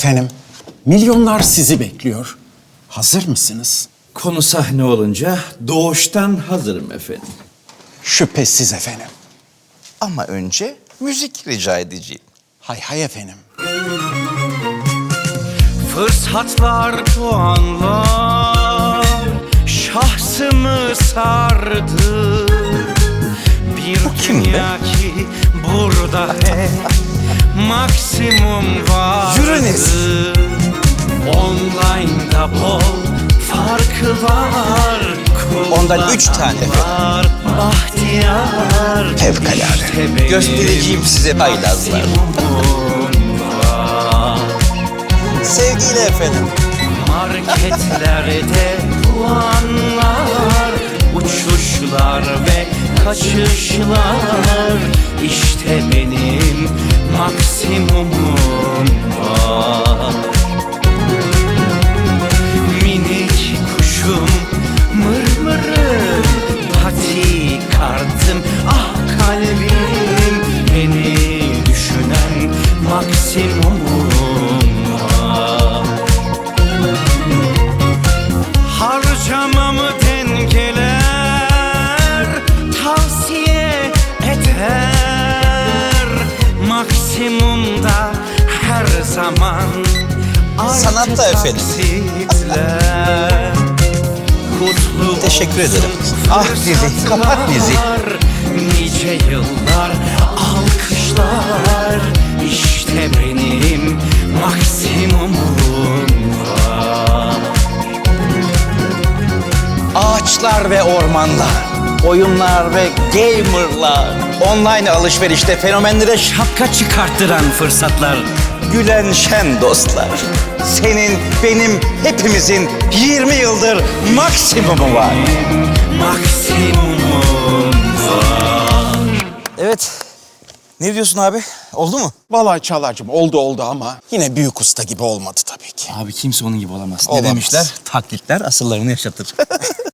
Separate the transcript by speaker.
Speaker 1: Efendim, milyonlar sizi bekliyor. Hazır mısınız?
Speaker 2: Konu sahne olunca doğuştan hazırım efendim.
Speaker 1: Şüphesiz efendim.
Speaker 3: Ama önce müzik rica edeceğim.
Speaker 1: Hay hay efendim.
Speaker 4: Fırsatlar, puanlar şahsımı sardı. Bir
Speaker 3: kim be?
Speaker 4: ki burada hep maksimum var.
Speaker 3: Yürünüz.
Speaker 4: Online'da bol farkı var.
Speaker 3: Ondan üç tane.
Speaker 4: Var, Bahtiyar.
Speaker 3: Fevkalade.
Speaker 4: İşte
Speaker 3: Göstereceğim size haylazlar. Sevgiyle efendim.
Speaker 4: Marketlerde puanlar, uçuşlar ve kaçışlar İşte benim maksimumum var. Minik kuşum, mırmırım, pati kartım. Ah kalbim, beni düşünen maksimumum zaman
Speaker 3: Sanatta efendim. Teşekkür ederim. Ah dizi, kapat dizi.
Speaker 4: Nice yıllar alkışlar İşte benim maksimumum var
Speaker 3: Ağaçlar ve ormanlar, oyunlar ve gamerlar, online alışverişte fenomenlere şapka çıkarttıran fırsatlar, gülen şen dostlar. Senin, benim, hepimizin 20 yıldır maksimumu var.
Speaker 4: Maksimumum var
Speaker 3: Evet. Ne diyorsun abi? Oldu mu?
Speaker 1: Vallahi Çağlar'cığım oldu oldu ama yine büyük usta gibi olmadı tabii ki.
Speaker 3: Abi kimse onun gibi olamaz.
Speaker 1: Olamaz.
Speaker 3: Ne demişler? Taklitler asıllarını yaşatır.